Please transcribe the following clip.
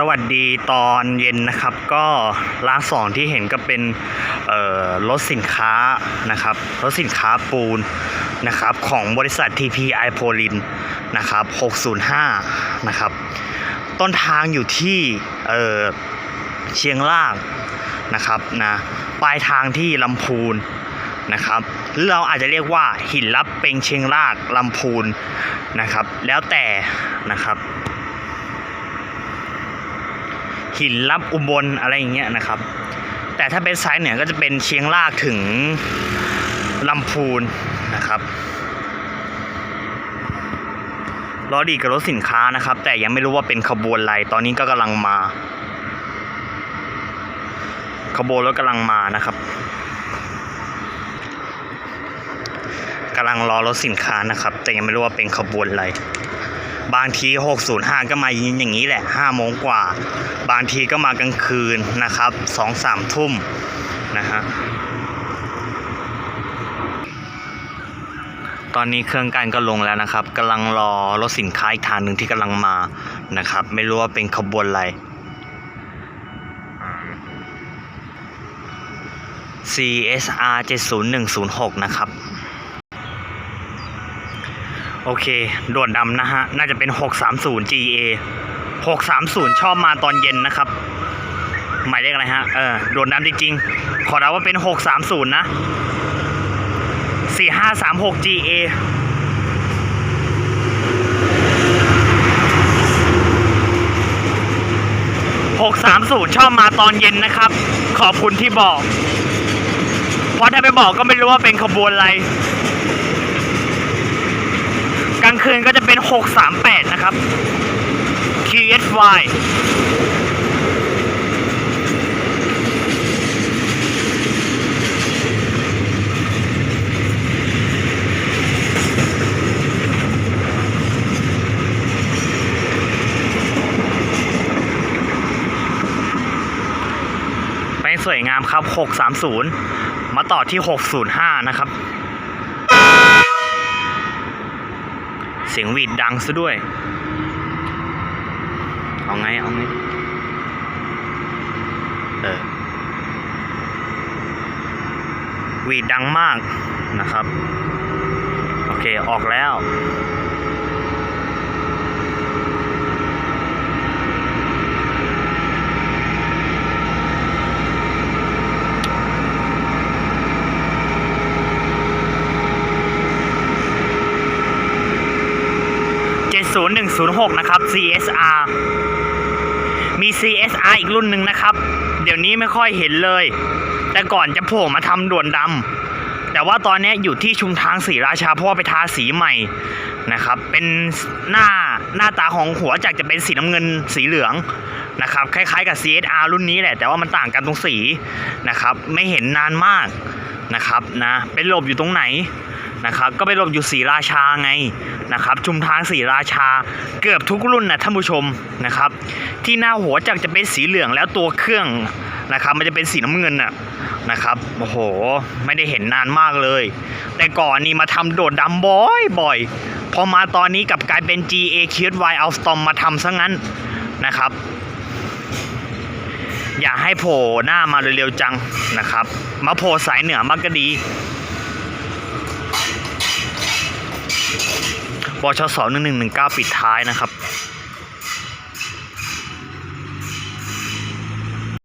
สวัสดีตอนเย็นนะครับ ก็ร้านสองที่เห็นก็เป็นรถสินค้านะครับรถสินค้าปูนนะครับของบริษัท TPI โพลินนะครับ 605 นะครับ ต้นทางอยู่ที่เเชียงรากนะครับนะปลายทางที่ลำพูนนะครับหรือเราอาจจะเรียกว่าหินลับเป็งเชียงรากลำพูนนะครับ แล้วแต่นะครับ หินลับอุบลอะไรอย่างเงี้ยนะครับ แต่ถ้าเป็นซ้ายเหนือก็จะเป็นเชียงรากถึงลำพูนนะครับล้อดีกับรถสินค้านะครับ แต่ยังไม่รู้ว่าเป็นขบวนอะไรตอนนี้ก็กำลังมา ขบวนรถกำลังมานะครับกำลังรอรถสินค้านะครับ แต่ยังไม่รู้ว่าเป็นขบวนอะไร บางที 605 ก็มาอย่างนี้แหละ 5 โมงกว่า บางทีก็มากลางคืนนะครับ 2-3 ทุ่มนะฮะตอนนี้เครื่องการก็ลงแล้วนะครับกำลังรอรถสินค้าอีกทางหนึ่งที่กำลังมานะครับ ไม่รู้ว่าเป็นขบวนอะไร CSR 70106 นะครับ โอเค ด่วนดำนะฮะ น่าจะเป็น 630 GA 630 ชอบมาตอนเย็นนะครับ หมายเลขอะไรฮะ เออ ด่วนดำจริงๆ ขอเดาว่าเป็น 630 นะ 4536 GA 630 ชอบมาตอนเย็นนะครับ ขอบคุณที่บอก เพราะถ้าไม่บอกก็ไม่รู้ว่าเป็นขบวนอะไร กลางคืนก็จะเป็น 638 นะครับ KSY ไปสวยงามครับ 630 มาต่อที่ 605 นะครับ สียงหวีดดังซะด้วย เอาไง เอาไง เออหวีดดังมากนะครับ โอเค ออกแล้ว 0106 นะครับ CSR มี CSR อีกรุ่นหนึ่งนะครับ เดี๋ยวนี้ไม่ค่อยเห็นเลย แต่ก่อนจะโผล่มาทำด่วนดำแต่ว่าตอนนี้อยู่ที่ชุมทางศรีราชาเพราะว่าไปทาสีใหม่นะครับ เป็นหน้าหน้าตาของหัวจักรจะเป็นสีน้ำเงินสีเหลืองนะครับ คล้ายๆกับ CSR รุ่นนี้แหละ แต่ว่ามันต่างกันตรงสีนะครับ ไม่เห็นนานมากนะครับนะเป็นหลบอยู่ตรงไหน นะครับก็ไปหลบอยู่ศรีราชาไงนะครับชุมทางศรีราชาเกือบทุกรุ่นนะท่านผู้ชมนะครับที่หน้าหัวจักจะเป็นสีเหลืองแล้วตัวเครื่องนะครับมันจะเป็นสีน้ำเงินน่ะนะครับโอ้โหไม่ได้เห็นนานมากเลย แต่ก่อนนี่มาทำโดดดำบ่อยบ่อยพอมาตอนนี้กับกลายเป็น GA q y เอาสตอมมาทำซะงั้นนะครับ อย่าให้โผล่หน้ามาเร็วๆจังนะครับ มาโผล่สายเหนือมากก็ดี บชสหนึ่งหนึ่งหนึ่งเก้าปิดท้ายนะครับ